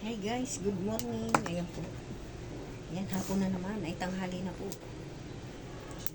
Hey guys, good morning. Ayan po. Ayan, hapon na naman. Ay, tanghali na po.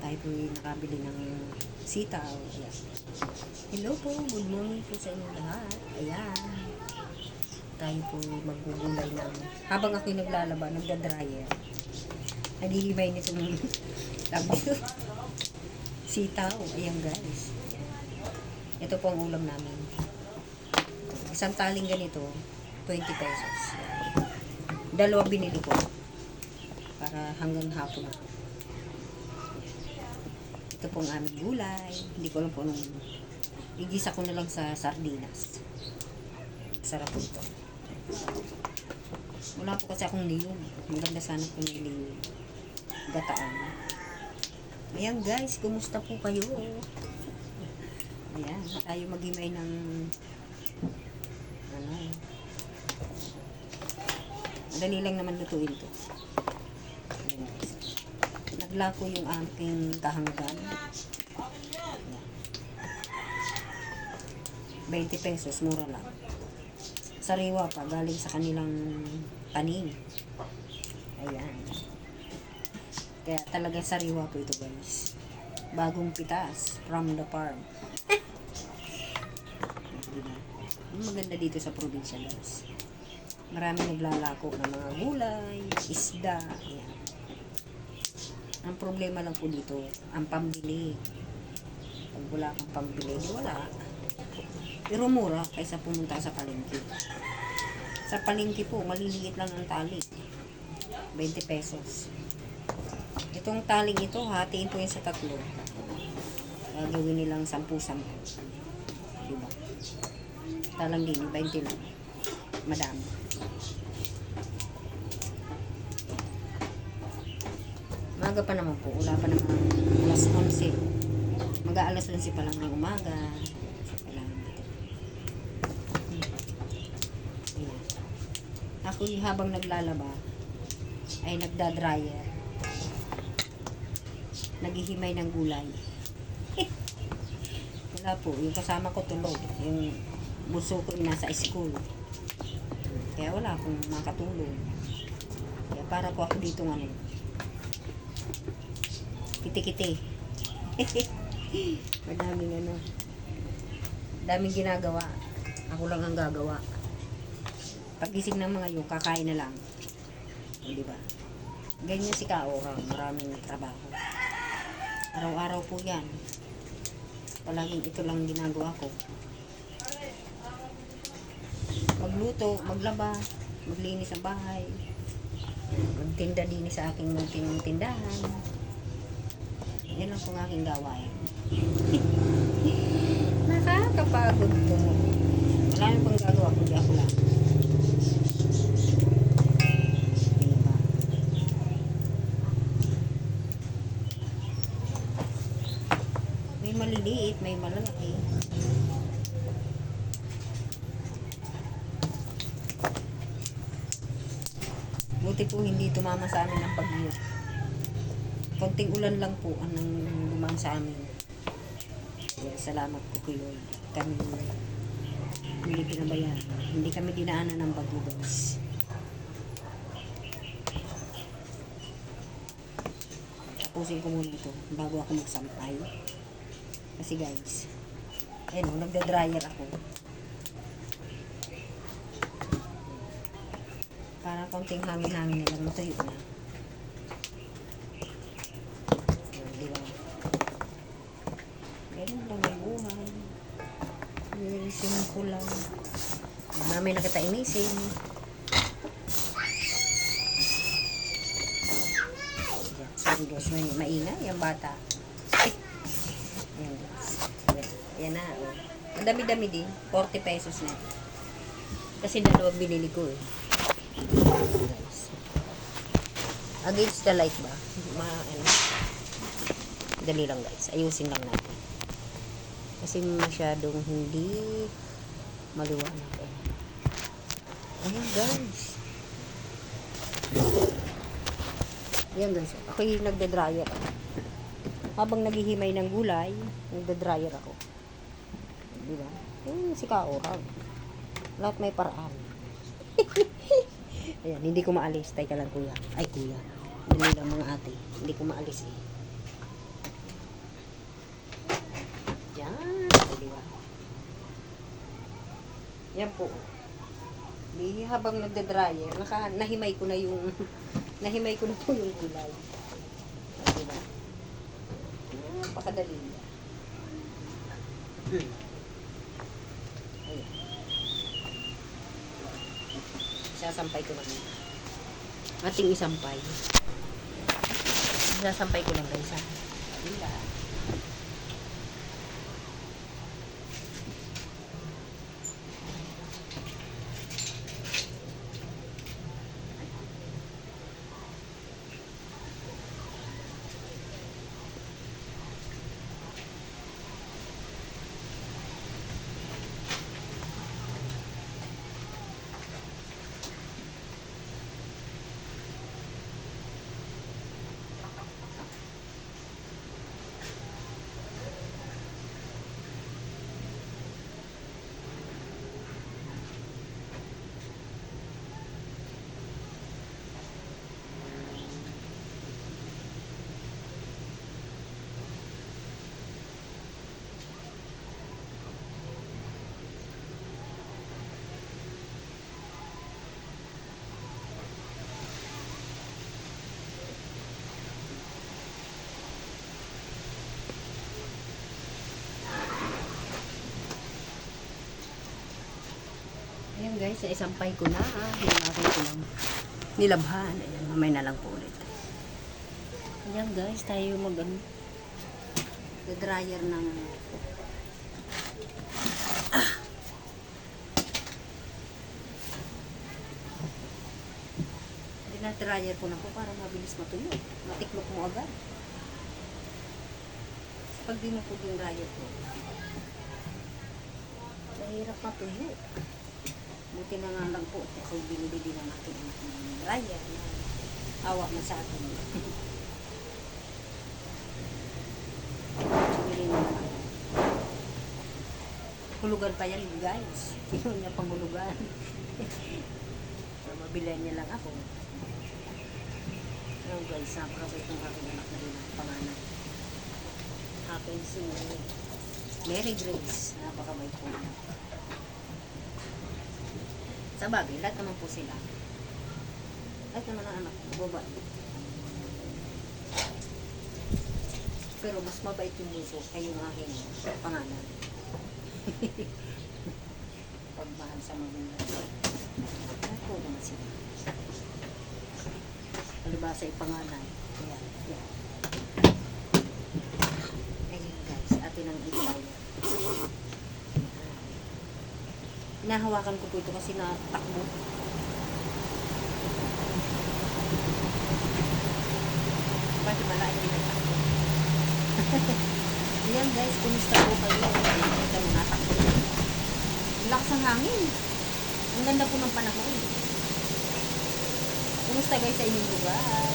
Tayo po yung nakabili ng sitaw. Ayan. Hello po, good morning po sa inyo lahat. Ayan. Tayo po magugulay ng... Habang ako'y naglalaba, nagda-dryer. Naghihimay nito ng tawag dito. Sitaw. Ayan guys. Ayan. Ito po ang ulam namin. Isang taling ganito, 20 pesos. Dalawa binili ko. Para hanggang hapon na. Ito pong aming gulay. Hindi ko alam po anong... Igisa ko na lang sa sardinas. Sarap po ito. Wala po kasi akong niyog. Maganda sana may niyog. Gataan. Ayan guys, kumusta po kayo? Ayan, tayo maghimay ng ano, Madali lang naman lutuin to. Naglako yung aking kahanggan. Ayan. 20 pesos, mura lang. Sariwa pa, galing sa kanilang tanim. Ayan. Kaya talaga sariwa po ito guys. Bagong pitas from the farm. Diba? Maganda dito sa probinsya guys. Marami naglalako ng mga gulay, isda, ayan. Ang problema lang po dito, ang pambili. Pag wala kang pambili, wala. Pero mura kaysa pumunta sa palengke. Sa palengke po, maliliit lang ang tali. 20 pesos. Itong taling ito, hatiin po yan sa tatlo. Gagawin nilang 10-10. Diba? Talang din, 20 lang. Madami. Maga pa naman po. Wala pa naman alas 11. Mag alas 11 pa lang ng umaga. Ako habang naglalaba ay nagda-dryer. Naghihimay ng gulay. Wala po. Yung kasama ko tulog. Yung buso ko yung nasa school. Kaya wala akong makatulong. Kaya para po ako dito ano. Kiti-kiti. Madaming ano. Daming ginagawa. Ako lang ang gagawa. Pagising ng mga yung kakain na lang. Di ba? Ganyan si Kaorang. Maraming trabaho. Araw-araw po yan. Palaging ito lang ginagawa ko. Magluto, maglaba, maglinis ang bahay. Magtinda din sa aking munting tindahan. Yan ang aking gawain. Nakakapagod po. Wala na pang gagawa kundi ako lang. May maliliit, may malalaki. Buti po hindi tumama sa amin ang bagyo. Konting ulan lang po ang lumang sa amin. Kaya salamat po kay Lord. Kami hindi pinabayaan. Hindi kami dinaanan ng bagyo guys. Tapusin ko muna ito bago ako magsampay. Kasi guys, ayun nagda-dryer ako. Para konting hangin-hangin na lang, matuyo na. Ayan, Di ba? Ganun lang ang buhay. Very simple lang. Mamay na kita inisin. Sorry guys, may maingay ang bata. Ayan guys. Ayan, na. Oh. Ang dami-dami din. 40 pesos na. Kasi dalawang binili ko eh. Guys. Against the light ba? Ma, ano? Dali lang guys. Ayusin lang natin. Kasi masyadong hindi maliwanag. Ayan guys. Ayan guys. Ako yung nagda-dryer. Habang naghihimay ng gulay, nagda-dryer ako. Di ba? Yung si Kaorag. Lahat may paraan. Ayan, hindi ko maalis. Teka lang kuya. Ay kuya. Dali lang mga ate. Hindi ko maalis eh. Yan. Di ba? Yan po. Di habang nagda-dryer, naka, nahimay ko na yung nahimay ko na po yung gulay. Ah, Di ba? Napakadali. Hmm. Sasampay ko lang. Ating isampay. Sasampay ko lang guys ha. Kabila. Ayan guys, isampay ko na ha. Hinakay ko lang. Nilabhan. Ayan, mamay na lang po ulit. Ayan guys, tayo mag ano. dryer ng ah. dryer ko na po para mabilis matuyo. Matiklop mo agad. Pag dinupog yung dryer ko, mahirap matuyo. Buti na nga lang po kasi binibili na natin yung dryer na awa na sa atin. Na. Hulugan pa yan guys. Yun niya pang hulugan. so, mabilan niya lang ako. Pero guys, napakabait ng aking anak na rin ang panganay. Akin si Mary Grace. Napakabait po niya. Sa bagay, lahat naman po sila. Lahat naman ang anak, babae. Pero mas mabait yung muso kay yung aking pangalan. Pagmahal sa magulang. Lahat po naman sila. Palibasa yung pangalan. Ayan, ayan. Ayan guys, atin ang itaw. Nahawakan ko po ito kasi natakbo. Bakit wala yung natakbo? Ayan guys, kumusta po kayo? Ito mo natakbo. Lakas ang hangin. Ang ganda po ng panahon. Kumusta guys sa inyong lugar?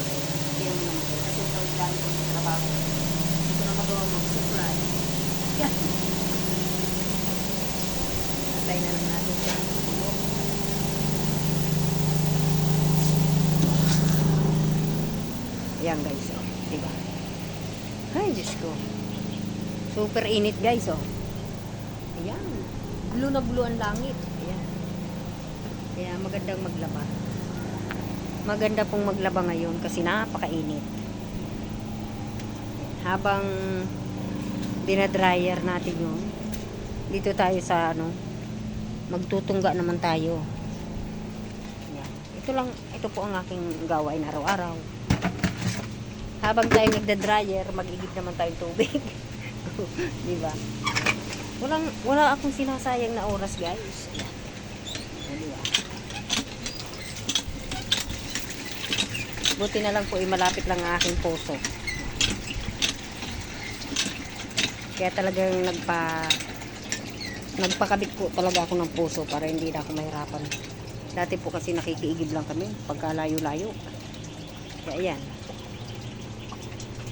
Kaya mo naman guys. Kasi ito dami ko ng trabaho. Hindi ko na magawa mga supply. Atay na lang natin siya. Ayan guys, oh. Diba? Ay, Diyos ko. Super init guys, oh. Ayan. Blue na blue ang langit. Ayan. Kaya magandang maglaba. Maganda pong maglaba ngayon kasi napakainit. Habang dinadryer natin yun, dito tayo sa ano, magtutungga naman tayo. Yan. Ito lang, ito po ang aking gawain araw-araw. Habang tayo nagda-dryer, mag-igib naman tayong tubig. Di ba? Walang, wala akong sinasayang na oras, guys. Buti na lang po, eh, malapit lang ang aking puso. Kaya talagang nagpa nagpakabit po talaga ako ng puso para hindi na ako mahirapan. Dati po kasi nakikiigib lang kami pagka layo-layo. Kaya yan.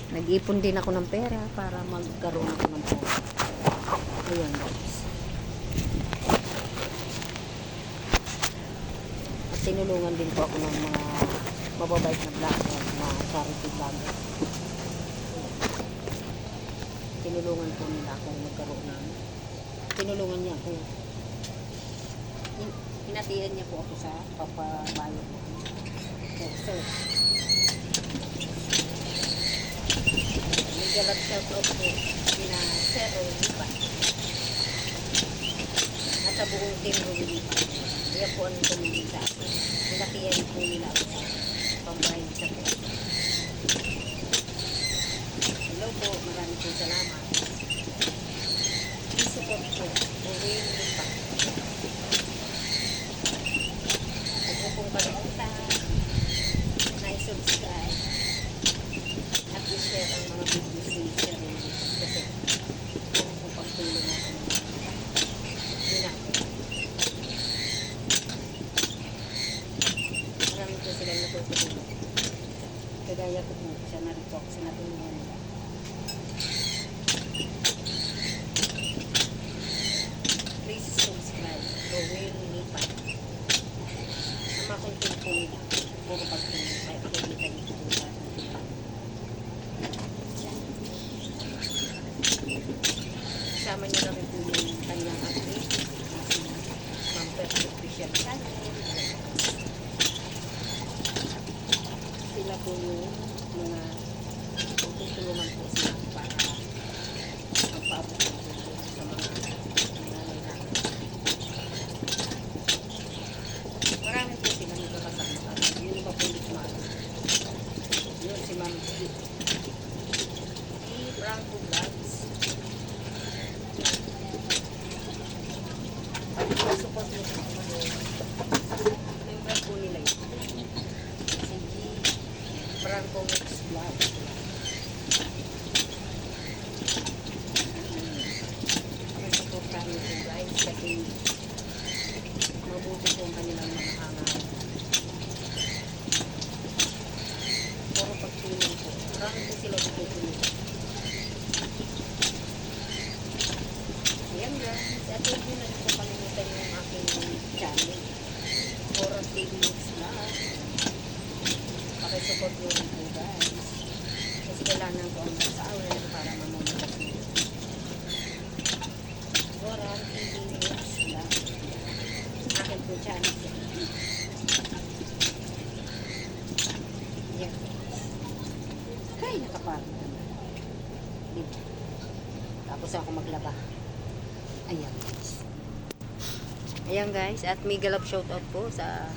Nag-ipon din ako ng pera para magkaroon ako ng puso. Ayan guys. Kasi tinulungan din po ako ng mga mababait na vlogger, mga charity vlogger. Tinulungan po nila akong magkaroon ng tinulungan niya ako. Hinatian niya po ako sa papabayad ko. So, so, shout out po sina Sir Lipa at sa buong team Lipa. Kaya po ang tumingin sa akin. Hinatian po nila ako sa pambayad sa po. Hello po, maraming po salamat. Support po. Uwin Lipa. Huwag mo at i-share ang mga ni Sir Rene. Kasi ano po pagtulong natin yun na. Marami po silang natutulungan. Kagaya ko po, ako. Please subscribe. Rowell Lipa. Ang nila, puro pagtulong. Kaya pakikita niyo po sa Kasama niyo na rin po yung kanyang update. Si Ma'am Percy Official Channel. Sila po yung mga tutulungan po sila para magpaabot ng tulong sa mga nangangailangan. Marami po sila nagkakasama. Yun yung pa po hindi kumalo. Yun si Ma'am G. Si Franco Vlogs. support mo sa mga member po nila yun. Si G. Franco Mix Vlog. Kami supportahan nyo po guys kasi mabuti po ang kanilang mga hangarin. Puro pagtulong po. Marami po sila tutulong. Ayan guys, at huwag nyo na rin po kalimutan yung aking channel. Horror TV Mix Vlog. Pakisupport nyo rin po guys. Kasi kailangan ko ang sa awal para mamamagas nyo. Horror TV Mix Vlog. Channel. Ayan. Ay, nakaparang naman. Diba? Tapos ako maglaba. Ayan guys. Ayan guys. At may galap shoutout po sa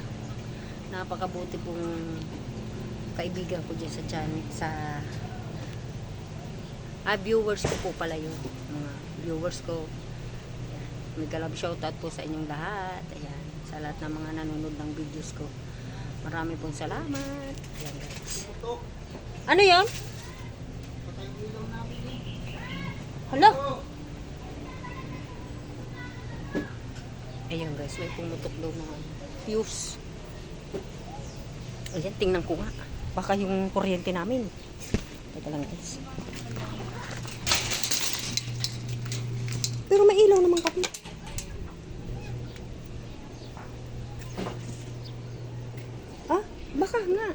napakabuti pong kaibigan ko dyan sa channel. Sa ah, viewers ko po pala yun. Mga viewers ko. Ayan. May galap shoutout po sa inyong lahat. Ayan. Sa lahat ng mga nanonood ng videos ko. Marami pong salamat. Ayan guys. Ano yon? Hala? Ayan guys, may pumutok daw na fuse. Ayan, tingnan ko nga. Baka yung kuryente namin. Teka lang guys. Pero may ilaw naman kami. Ah, baka nga.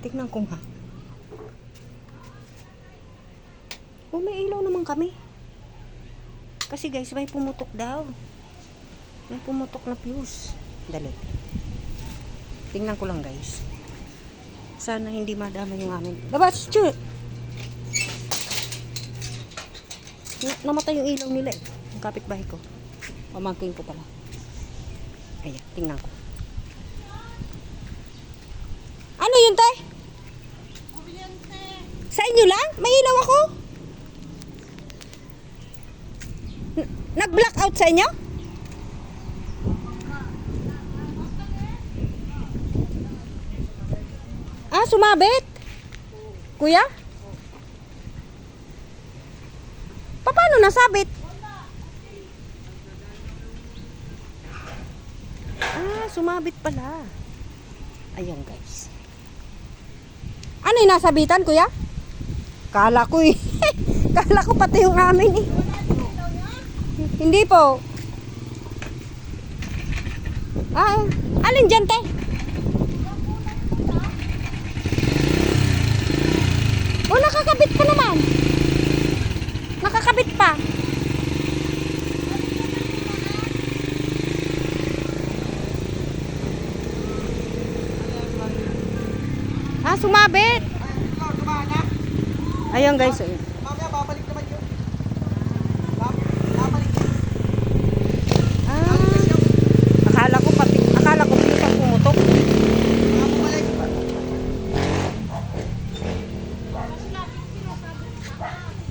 Tingnan ko nga. Oh, may ilaw naman kami. Kasi guys, may pumutok daw. May pumutok na fuse. Dali. Tingnan ko lang guys. Sana hindi madama yung amin. Labas! Na- namatay yung ilaw nila eh. Yung kapitbahay ko. Pamangking ko pala. Ayan, tingnan ko. Ano yun, tay? Sa inyo lang? May ilaw ako? Nag-blackout sa inyo? Ah, sumabit? Kuya? Pa- Paano nasabit? Ah, sumabit pala. Ayan guys. Ano yung nasabitan, kuya? Kala ko eh. Kala ko pati yung amin eh. Hindi po. Ah, alin dyan, te? Oh, nakakabit pa naman. Nakakabit pa. Ah, sumabit. Ayan guys. Ayan. Mamaya babalik naman yun. Bab- Babalik yun. Ah, akala ko pati, akala ko yung pang pumutok.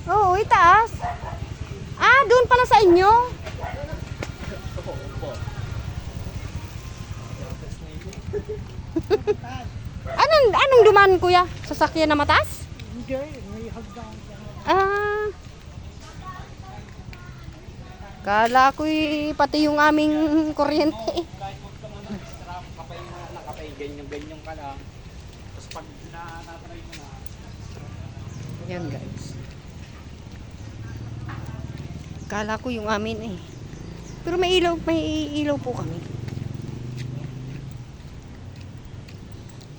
Oo, itaas. Ah, doon pala sa inyo. anong, anong dumaan kuya? Sasakyan na mataas? Hindi. Ah. Kala ko pati yung aming kuryente. Nakapay, ganyan-ganyan ka lang. Tapos pag na-try mo na, Yan guys. Kala ko yung amin eh. Pero may ilaw, may ilaw po kami.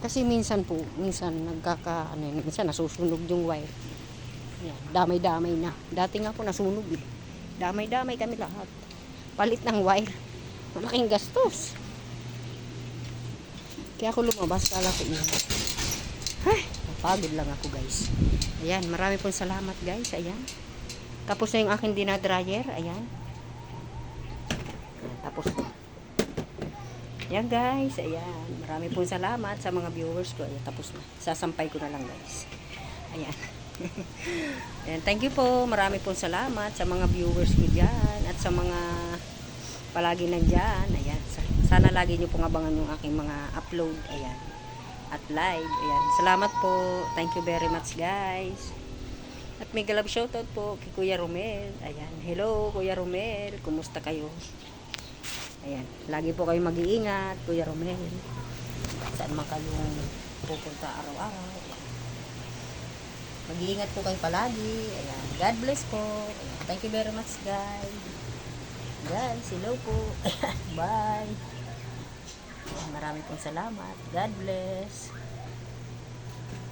Kasi minsan po, minsan nagkaka, ano minsan nasusunog yung wire. Damay-damay na. Dati nga po nasunog eh. Damay-damay kami lahat. Palit ng wire. Malaking gastos. Kaya ako lumabas, kala ko yun. Ay, napagod lang ako guys. Ayan, marami pong salamat guys. Ayan. Tapos na yung aking dinadryer. Ayan, Tapos na. Ayan guys. Ayan. Marami pong salamat sa mga viewers ko. Ayan, tapos na. Sasampay ko na lang guys. Ayan. Ayan, thank you po. Marami pong salamat sa mga viewers ko dyan at sa mga palagi nandyan. Ayan. Sa- Sana lagi nyo pong abangan yung aking mga upload. Ayan at live. Ayan. Salamat po. Thank you very much, guys. At may galab shoutout po kay Kuya Romel. Ayan. Hello, Kuya Romel. Kumusta kayo? Ayan. Lagi po kayo mag-iingat, Kuya Romel. Saan man kayong pupunta araw-araw. Ayan. Mag-iingat po kayo palagi. Ayan. God bless po. Ayan. Thank you very much, guys. Guys, hello po. Bye. Marami pong salamat. God bless.